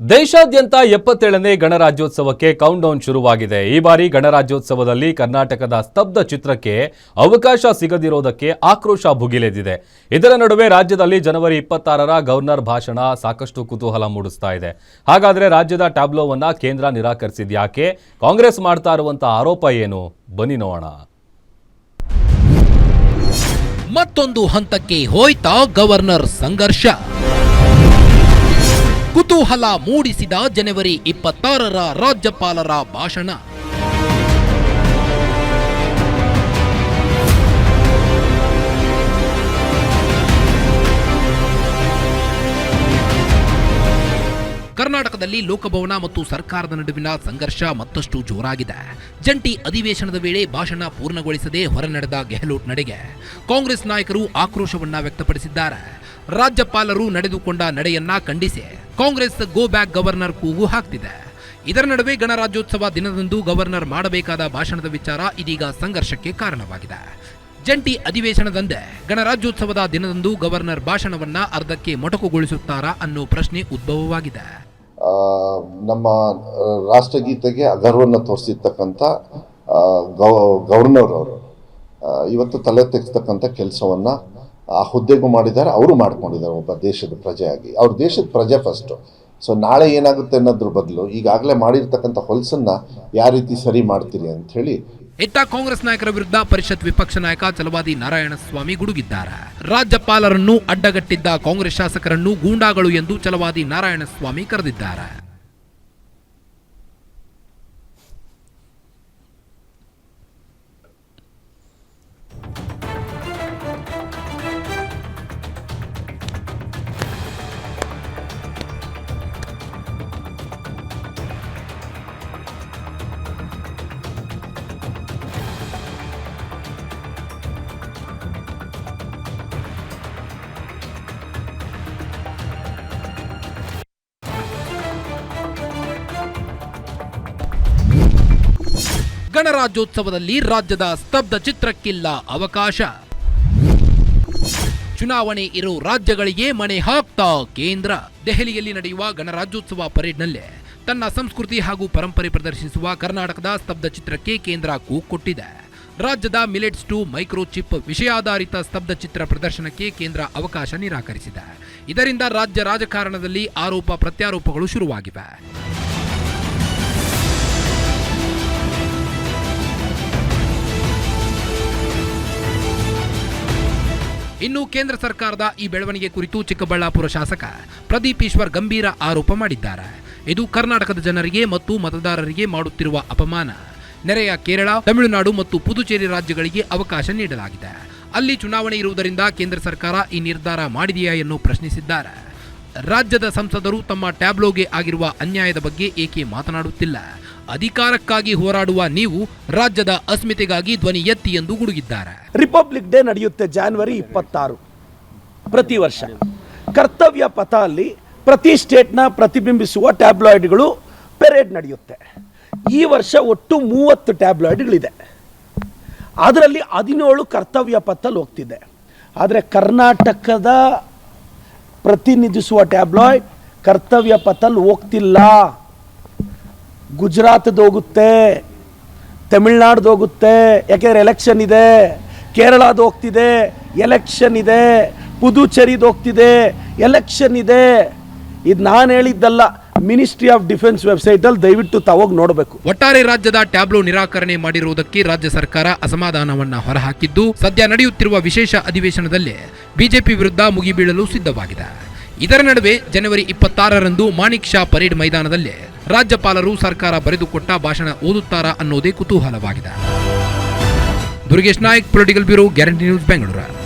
ದೇಶಾದ್ಯಂತ ಎಪ್ಪತ್ತೇಳನೇ ಗಣರಾಜ್ಯೋತ್ಸವಕ್ಕೆ ಕೌಂಟ್ಡೌನ್ ಶುರುವಾಗಿದೆ. ಈ ಬಾರಿ ಗಣರಾಜ್ಯೋತ್ಸವದಲ್ಲಿ ಕರ್ನಾಟಕದ ಸ್ತಬ್ಧ ಚಿತ್ರಕ್ಕೆ ಅವಕಾಶ ಸಿಗದಿರೋದಕ್ಕೆ ಆಕ್ರೋಶ ಭುಗಿಲೆದಿದೆ. ಇದರ ನಡುವೆ ರಾಜ್ಯದಲ್ಲಿ ಜನವರಿ ಇಪ್ಪತ್ತಾರರ ಗವರ್ನರ್ ಭಾಷಣ ಸಾಕಷ್ಟು ಕುತೂಹಲ ಮೂಡಿಸ್ತಾ ಇದೆ. ಹಾಗಾದರೆ ರಾಜ್ಯದ ಟ್ಯಾಬ್ಲೋವನ್ನ ಕೇಂದ್ರ ನಿರಾಕರಿಸಿದ್ಯಾಕೆ ಕಾಂಗ್ರೆಸ್ ಮಾಡ್ತಾ ಇರುವಂತಹ ಆರೋಪ ಏನು? ಬನ್ನಿ ನೋಡೋಣ. ಮತ್ತೊಂದು ಹಂತಕ್ಕೆ ಹೋಯ್ತಾ ಗವರ್ನರ್ ಸಂಘರ್ಷ. ಕುತೂಹಲ ಮೂಡಿಸಿದ ಜನವರಿ ಇಪ್ಪತ್ತಾರರ ರಾಜ್ಯಪಾಲರ ಭಾಷಣ. ಕರ್ನಾಟಕದಲ್ಲಿ ಲೋಕಭವನ ಮತ್ತು ಸರ್ಕಾರದ ನಡುವಿನ ಸಂಘರ್ಷ ಮತ್ತಷ್ಟು ಜೋರಾಗಿದೆ. ಜಂಟಿ ಅಧಿವೇಶನದ ವೇಳೆ ಭಾಷಣ ಪೂರ್ಣಗೊಳಿಸದೆ ಹೊರನಡೆದ ಗೆಹ್ಲೋಟ್ ನಡೆಗೆ ಕಾಂಗ್ರೆಸ್ ನಾಯಕರು ಆಕ್ರೋಶವನ್ನ ವ್ಯಕ್ತಪಡಿಸಿದ್ದಾರೆ. ರಾಜ್ಯಪಾಲರು ನಡೆದುಕೊಂಡ ನಡೆಯನ್ನ ಖಂಡಿಸಿ. ಕಾಂಗ್ರೆಸ್ ಗೋ ಬ್ಯಾಕ್ ಗವರ್ನರ್ ಕೂಗು ಹಾಕ್ತಿದೆ. ಇದರ ನಡುವೆ ಗಣರಾಜ್ಯೋತ್ಸವ ದಿನದಂದು ಗವರ್ನರ್ ಮಾಡಬೇಕಾದ ಭಾಷಣದ ವಿಚಾರ ಇದೀಗ ಸಂಘರ್ಷಕ್ಕೆ ಕಾರಣವಾಗಿದೆ. ಜಂಟಿ ಅಧಿವೇಶನದಂದೇ ಗಣರಾಜ್ಯೋತ್ಸವದ ದಿನದಂದು ಗವರ್ನರ್ ಭಾಷಣವನ್ನ ಅರ್ಧಕ್ಕೆ ಮೊಟಕುಗೊಳಿಸುತ್ತಾರಾ ಅನ್ನೋ ಪ್ರಶ್ನೆ ಉದ್ಭವವಾಗಿದೆ. ನಮ್ಮ ರಾಷ್ಟ್ರಗೀತೆಗೆ ಅಗರ್ವನ್ನ ತೋರಿಸಿರ್ತಕ್ಕಂಥ ಗವರ್ನರ್ ಅವರು ಇವತ್ತು ತಲೆ ತೆಗೆಸ್ತಕ್ಕಂಥ ಕೆಲಸವನ್ನ ಆ ಹುದ್ದೆಗೂ ಮಾಡಿದ್ದಾರೆ, ಅವರು ಮಾಡ್ಕೊಂಡಿದ್ದಾರೆ ಒಬ್ಬ ದೇಶದ ಪ್ರಜೆಯಾಗಿ. ಅವ್ರ ದೇಶದ ಪ್ರಜೆ ಫಸ್ಟು ಸೊ ನಾಳೆ ಏನಾಗುತ್ತೆ ಅನ್ನೋದ್ರ ಬದಲು ಈಗಾಗಲೇ ಮಾಡಿರ್ತಕ್ಕಂಥ ಹೊಲಸನ್ನ ಯಾವ ರೀತಿ ಸರಿ ಮಾಡ್ತೀರಿ ಅಂತ ಹೇಳಿ ಇತ್ತ ಕಾಂಗ್ರೆಸ್ ನಾಯಕರ ವಿರುದ್ಧ ಪರಿಷತ್ ವಿಪಕ್ಷ ನಾಯಕ ಚಲವಾದಿ ನಾರಾಯಣ ಸ್ವಾಮಿ ಗುಡುಗಿದ್ದಾರೆ. ರಾಜ್ಯಪಾಲರನ್ನು ಅಡ್ಡಗಟ್ಟಿದ್ದ ಕಾಂಗ್ರೆಸ್ ಶಾಸಕರನ್ನು ಗೂಂಡಾಗಳು ಎಂದು ಚಲವಾದಿ ನಾರಾಯಣಸ್ವಾಮಿ ಕರೆದಿದ್ದಾರೆ. ಗಣರಾಜ್ಯೋತ್ಸವದಲ್ಲಿ ರಾಜ್ಯದ ಸ್ತಬ್ಧ ಚಿತ್ರಕ್ಕಿಲ್ಲ ಅವಕಾಶ. ಚುನಾವಣೆ ಇರೋ ರಾಜ್ಯಗಳಿಗೆ ಮಣೆ ಹಾಕ್ತಾ ಕೇಂದ್ರ. ದೆಹಲಿಯಲ್ಲಿ ನಡೆಯುವ ಗಣರಾಜ್ಯೋತ್ಸವ ಪರೇಡ್ನಲ್ಲೇ ತನ್ನ ಸಂಸ್ಕೃತಿ ಹಾಗೂ ಪರಂಪರೆ ಪ್ರದರ್ಶಿಸುವ ಕರ್ನಾಟಕದ ಸ್ತಬ್ಧ ಚಿತ್ರಕ್ಕೆ ಕೇಂದ್ರ ಕೂಗ್ ಕೊಟ್ಟಿದೆ. ರಾಜ್ಯದ ಮಿಲೆಟ್ಸ್ ಟು ಮೈಕ್ರೋಚಿಪ್ ವಿಷಯಾಧಾರಿತ ಸ್ತಬ್ಧ ಚಿತ್ರ ಪ್ರದರ್ಶನಕ್ಕೆ ಕೇಂದ್ರ ಅವಕಾಶ ನಿರಾಕರಿಸಿದೆ. ಇದರಿಂದ ರಾಜ್ಯ ರಾಜಕಾರಣದಲ್ಲಿ ಆರೋಪ ಪ್ರತ್ಯಾರೋಪಗಳು ಶುರುವಾಗಿವೆ. ಇನ್ನು ಕೇಂದ್ರ ಸರ್ಕಾರದ ಈ ಬೆಳವಣಿಗೆ ಕುರಿತು ಚಿಕ್ಕಬಳ್ಳಾಪುರ ಶಾಸಕ ಪ್ರದೀಪ್ ಈಶ್ವರ್ ಗಂಭೀರ ಆರೋಪ ಮಾಡಿದ್ದಾರೆ. ಇದು ಕರ್ನಾಟಕದ ಜನರಿಗೆ ಮತ್ತು ಮತದಾರರಿಗೆ ಮಾಡುತ್ತಿರುವ ಅಪಮಾನ. ನೆರೆಯ ಕೇರಳ, ತಮಿಳುನಾಡು ಮತ್ತು ಪುದುಚೇರಿ ರಾಜ್ಯಗಳಿಗೆ ಅವಕಾಶ ನೀಡಲಾಗಿದೆ. ಅಲ್ಲಿ ಚುನಾವಣೆ ಇರುವುದರಿಂದ ಕೇಂದ್ರ ಸರ್ಕಾರ ಈ ನಿರ್ಧಾರ ಮಾಡಿದೆಯಾ ಎಂದು ಪ್ರಶ್ನಿಸಿದ್ದಾರೆ. ರಾಜ್ಯದ ಸಂಸದರು ತಮ್ಮ ಟ್ಯಾಬ್ಲೋಗೆ ಆಗಿರುವ ಅನ್ಯಾಯದ ಬಗ್ಗೆ ಏಕೆ ಮಾತನಾಡುತ್ತಿಲ್ಲ? ಅಧಿಕಾರಕ್ಕಾಗಿ ಹೋರಾಡುವ ನೀವು ರಾಜ್ಯದ ಅಸ್ಮಿತೆಗಾಗಿ ಧ್ವನಿ ಎತ್ತಿ ಎಂದು ಗುಡುಗಿದ್ದಾರೆ. ರಿಪಬ್ಲಿಕ್ ಡೇ ನಡೆಯುತ್ತೆ ಜಾನ್ವರಿ ಇಪ್ಪತ್ತಾರು. ಪ್ರತಿ ವರ್ಷ. ಕರ್ತವ್ಯ ಪಥ ಅಲ್ಲಿ ಪ್ರತಿ ಸ್ಟೇಟ್ನ ಪ್ರತಿಬಿಂಬಿಸುವ ಟ್ಯಾಬ್ಲಾಯ್ಡ್ಗಳು ಪೆರೇಡ್ ನಡೆಯುತ್ತೆ. ಈ ವರ್ಷ ಒಟ್ಟು ಮೂವತ್ತು ಟ್ಯಾಬ್ಲಾಯ್ಡ್ಗಳಿದೆ. ಅದರಲ್ಲಿ ಹದಿನೇಳು ಕರ್ತವ್ಯ ಪಥಲ್ಲಿ ಹೋಗ್ತಿದೆ. ಆದರೆ ಕರ್ನಾಟಕದ ಪ್ರತಿನಿಧಿಸುವ ಟ್ಯಾಬ್ಲಾಯ್ಡ್ ಕರ್ತವ್ಯ ಪಥಲ್ಲಿ ಹೋಗ್ತಿಲ್ಲ. ಗುಜರಾತ್ದು ಹೋಗುತ್ತೆ, ತಮಿಳ್ನಾಡ್ದು ಹೋಗುತ್ತೆ, ಯಾಕೆಂದ್ರೆ ಎಲೆಕ್ಷನ್ ಇದೆ, ಕೇರಳದ ಹೋಗ್ತಿದೆ ಎಲೆಕ್ಷನ್ ಇದೆ, ಪುದುಚೇರಿದು ಹೋಗ್ತಿದೆ ಎಲೆಕ್ಷನ್ ಇದೆ. ಇದು ನಾನು ಹೇಳಿದ್ದಲ್ಲ ಮಿನಿಸ್ಟ್ರಿ ಆಫ್ ಡಿಫೆನ್ಸ್ ವೆಬ್ಸೈಟಲ್ಲಿ ದಯವಿಟ್ಟು ತಾವೋಗಿ ನೋಡಬೇಕು. ಒಟ್ಟಾರೆ ರಾಜ್ಯದ ಟ್ಯಾಬ್ಲೋ ನಿರಾಕರಣೆ ಮಾಡಿರುವುದಕ್ಕೆ ರಾಜ್ಯ ಸರ್ಕಾರ ಅಸಮಾಧಾನವನ್ನ ಹೊರಹಾಕಿದ್ದು, ಸದ್ಯ ನಡೆಯುತ್ತಿರುವ ವಿಶೇಷ ಅಧಿವೇಶನದಲ್ಲಿ ಬಿಜೆಪಿ ವಿರುದ್ಧ ಮುಗಿಬೀಳಲು ಸಿದ್ಧವಾಗಿದೆ. ಇದರ ನಡುವೆ ಜನವರಿ ಇಪ್ಪತ್ತಾರರಂದು ಮಾಣಿಕ್ ಶಾ ಪರೇಡ್ ಮೈದಾನದಲ್ಲಿ ರಾಜ್ಯಪಾಲರು ಸರ್ಕಾರ ಬರೆದುಕೊಟ್ಟ ಭಾಷಣ ಓದುತ್ತಾರಾ ಅನ್ನೋದೇ ಕುತೂಹಲವಾಗಿದೆ. Durgesh Nayak political bureau guarantee news Bengaluru